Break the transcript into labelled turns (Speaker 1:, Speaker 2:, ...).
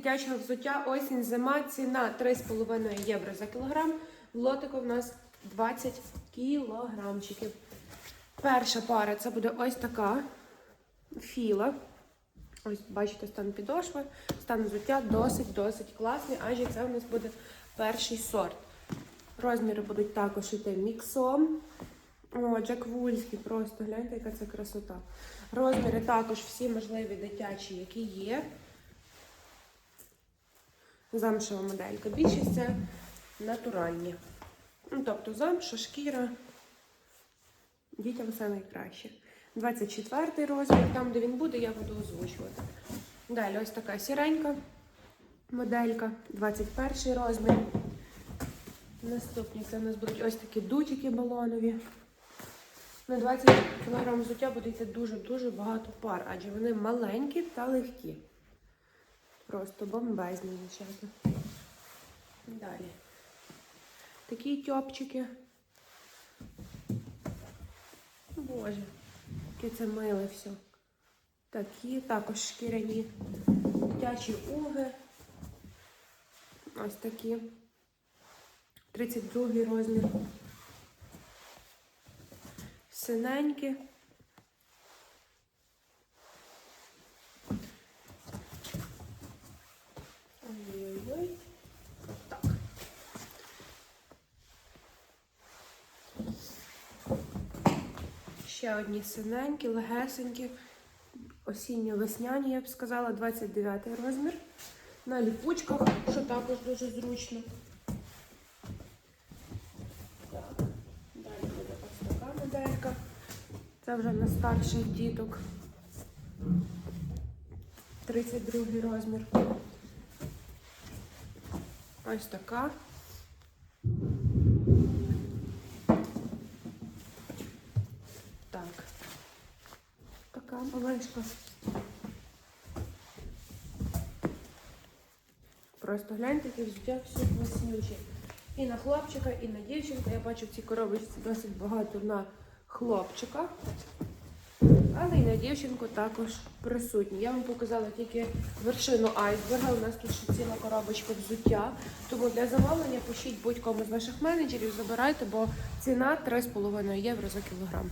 Speaker 1: дитячого взуття осінь зима. Ціна 3,5 євро за кілограм. В лотику в нас 20 кілограмчиків. Перша пара це буде ось така філа. Ось бачите, стан підошви, стан взуття досить-досить класний, адже це у нас буде перший сорт. Розміри будуть також йти міксом. О, Джек Вульський, просто гляньте, яка це красота. Розміри також всі можливі дитячі, які є. Замшева моделька. Більшість це натуральні. Ну, тобто замша, шкіра. Дітям все найкраще. 24 розмір, там, де він буде, я буду озвучувати. Далі ось така сіренька моделька, 21 розмір. Наступні це у нас будуть ось такі дутики балонові. На 20 кг взуття буде йти дуже-дуже багато пар, адже вони маленькі та легкі. Просто бомбезні, дівчата. Далі. Такі тьопчики. Боже, яке це миле все. Такі, також шкіряні. Дитячі уги. Ось такі. 32 розмір. Синенькі. Ще одні синенькі, легесенькі, осінньо-весняні, я б сказала, 29 розмір. На ліпучках, що також дуже зручно. Далі буде ось така моделька. Це вже на старших діток. 32 розмір. Ось така. Так. Така малишка. Просто гляньте, які взуття всі класнючі. І на хлопчика, і на дівчинку. Я бачу в цій коробочці досить багато на хлопчика. Але і на дівчинку також присутні. Я вам показала тільки вершину айсберга. У нас тут ще ціла коробочка взуття. Тому для замовлення пишіть будь-кому з наших менеджерів, забирайте, бо ціна 3,5 євро за кілограм.